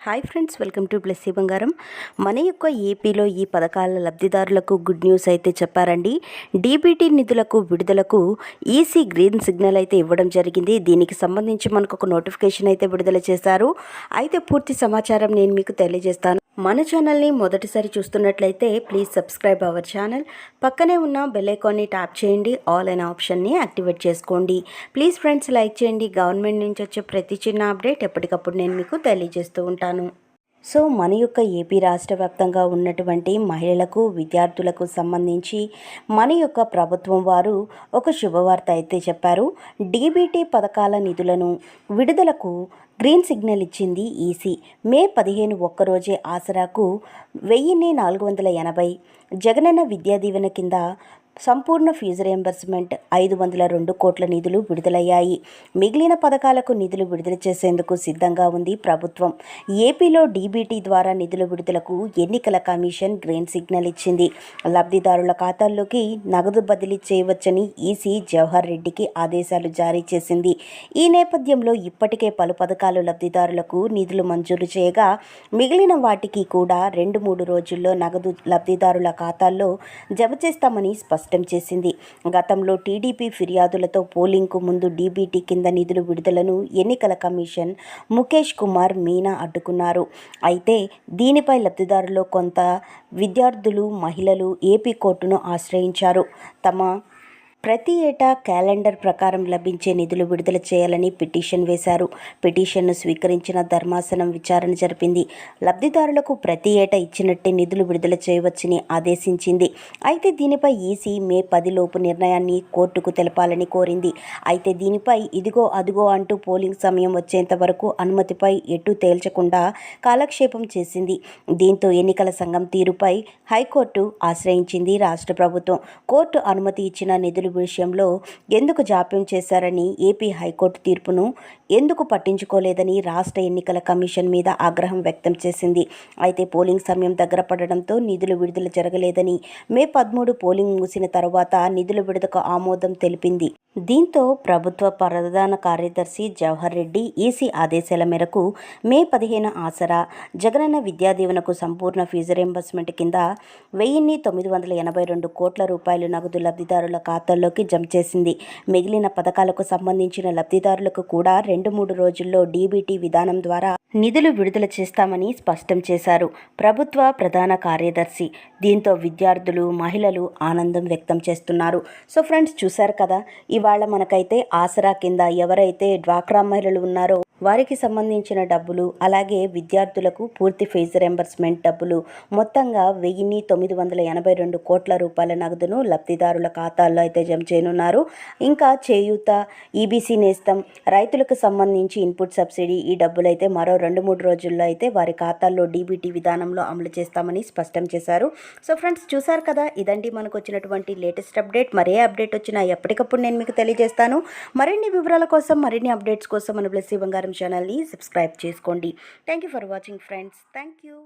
Hi friends welcome to Blessy Bangaram. మన యొక్క ఏపీలో ఈ పథకాల లబ్ధిదారులకు గుడ్ న్యూస్ అయితే చెప్పారండి. డీబీటీ నిధులకు విడుదలకు ఈసీ గ్రీన్ సిగ్నల్ అయితే ఇవ్వడం జరిగింది. దీనికి సంబంధించి మనకు ఒక నోటిఫికేషన్ అయితే విడుదల చేశారు. అయితే పూర్తి సమాచారం నేను మీకు తెలియజేస్తాను. మన ఛానల్ని మొదటిసారి చూస్తున్నట్లయితే ప్లీజ్ సబ్స్క్రైబ్ అవర్ ఛానల్. పక్కనే ఉన్న బెల్లైకాన్ని ట్యాప్ చేయండి. ఆల్ అనే ఆప్షన్ని యాక్టివేట్ చేసుకోండి. ప్లీజ్ ఫ్రెండ్స్ లైక్ చేయండి. గవర్నమెంట్ నుంచి వచ్చే ప్రతి చిన్న అప్డేట్ ఎప్పటికప్పుడు నేను మీకు తెలియజేస్తూ ఉంటాను. సో మన యొక్క ఏపీ రాష్ట్ర వ్యాప్తంగా ఉన్నటువంటి మహిళలకు విద్యార్థులకు సంబంధించి మన యొక్క ప్రభుత్వం వారు ఒక శుభవార్త అయితే చెప్పారు. డీబీటీ పథకాల నిధులను విడుదలకు గ్రీన్ సిగ్నల్ ఇచ్చింది ఈసీ. మే పదిహేను ఒక్కరోజే ఆసరాకు వెయ్యిన్ని నాలుగు వందల ఎనభై జగనన్న విద్యా దీవెన కింద సంపూర్ణ ఫీజు రియంబర్స్మెంట్ ఐదు వందల రెండు కోట్ల నిధులు విడుదలయ్యాయి. మిగిలిన పథకాలకు నిధులు విడుదల చేసేందుకు సిద్ధంగా ఉంది ప్రభుత్వం. ఏపీలో డీబీటీ ద్వారా నిధుల విడుదలకు ఎన్నికల కమిషన్ గ్రీన్ సిగ్నల్ ఇచ్చింది. లబ్ధిదారుల ఖాతాల్లోకి నగదు బదిలీ చేయవచ్చని ఈసీ జవహర్ రెడ్డికి ఆదేశాలు జారీ చేసింది. ఈ నేపథ్యంలో ఇప్పటికే పలు పథకాలు లబ్ధిదారులకు నిధులు మంజూరు చేయగా మిగిలిన వాటికి కూడా రెండు మూడు రోజుల్లో నగదు లబ్ధిదారుల ఖాతాల్లో జమ చేస్తామని స్పష్టం స్పష్టం చేసింది. గతంలో టీడీపీ ఫిర్యాదులతో పోలింగ్కు ముందు డీబీటీ కింద నిధులు విడుదలను ఎన్నికల కమిషన్ ముఖేష్ కుమార్ మీనా అడ్డుకున్నారు. అయితే దీనిపై లబ్ధిదారులు కొంత విద్యార్థులు మహిళలు ఏపీ కోర్టును ఆశ్రయించారు. తమ ప్రతి ఏటా క్యాలెండర్ ప్రకారం లభించే నిధులు విడుదల చేయాలని పిటిషన్ వేశారు. పిటిషన్ను స్వీకరించిన ధర్మాసనం విచారణ జరిపింది. లబ్ధిదారులకు ప్రతి ఏటా ఇచ్చినట్టే నిధులు విడుదల చేయవచ్చని ఆదేశించింది. అయితే దీనిపై ఈసీ మే పదిలోపు నిర్ణయాన్ని కోర్టుకు తెలపాలని కోరింది. అయితే దీనిపై ఇదిగో అదిగో అంటూ పోలింగ్ సమయం వచ్చేంత వరకు అనుమతిపై ఎటు తేల్చకుండా కాలక్షేపం చేసింది. దీంతో ఎన్నికల సంఘం తీరుపై హైకోర్టు ఆశ్రయించింది రాష్ట్ర ప్రభుత్వం. కోర్టు అనుమతి ఇచ్చిన నిధులు విషయంలో ఎందుకు జాప్యం చేశారని ఏపీ హైకోర్టు తీర్పును ఎందుకు పట్టించుకోలేదని రాష్ట్ర ఎన్నికల కమిషన్ మీద ఆగ్రహం వ్యక్తం చేసింది. అయితే పోలింగ్ సమయం దగ్గర పడడంతో నిధులు విడుదల జరగలేదని మే పదమూడు పోలింగ్ ముగిసిన తర్వాత నిధుల విడుదలకు ఆమోదం తెలిపింది. దీంతో ప్రభుత్వ ప్రధాన కార్యదర్శి జవహర్ రెడ్డి ఈసీ ఆదేశాల మేరకు మే పదిహేను ఆసరా జగనన్న విద్యాదీవెనకు సంపూర్ణ ఫీజు రింబర్స్మెంట్ కింద వెయ్యిన్ని తొమ్మిది వందల ఎనభై రెండు కోట్ల రూపాయలు నగదు లబ్ధిదారుల ఖాతాల్లోకి జమ చేసింది. మిగిలిన పథకాలకు సంబంధించిన లబ్ధిదారులకు కూడా రెండు మూడు రోజుల్లో డీబీటీ విధానం ద్వారా నిధులు విడుదల చేస్తామని స్పష్టం చేశారు. ప్రభుత్వ ప్రధాన కార్యదర్శి. దీంతో విద్యార్థులు మహిళలు ఆనందం వ్యక్తం చేస్తున్నారు. సో ఫ్రెండ్స్ చూశారు కదా? ఇవాళ మనకైతే ఆసరా కింద ఎవరైతే డ్వాక్రా మహిళలు ఉన్నారో వారికి సంబంధించిన డబ్బులు అలాగే విద్యార్థులకు పూర్తి ఫీజు రెంబర్స్మెంట్ డబ్బులు మొత్తంగా వెయ్యిన్ని తొమ్మిది వందల ఎనభై రెండు కోట్ల రూపాయల నగదును లబ్ధిదారుల ఖాతాల్లో అయితే జమ చేయనున్నారు. ఇంకా చేయూత ఈబీసీ నేస్తం రైతులకు సంబంధించి ఇన్పుట్ సబ్సిడీ ఈ డబ్బులు అయితే మరో రెండు మూడు రోజుల్లో అయితే వారి ఖాతాల్లో డీబీటీ విధానంలో అమలు చేస్తామని స్పష్టం చేశారు. సో ఫ్రెండ్స్ చూసారు కదా? ఇదండి మనకు వచ్చినటువంటి లేటెస్ట్ అప్డేట్. మరే అప్డేట్ వచ్చినా ఎప్పటికప్పుడు నేను మీకు తెలియజేస్తాను. మరిన్ని వివరాల కోసం మరిన్ని అప్డేట్స్ కోసం మన బ్లెస్సీ బంగారం ఛానల్ని సబ్స్క్రైబ్ చేసుకోండి. Thank you for watching friends thank you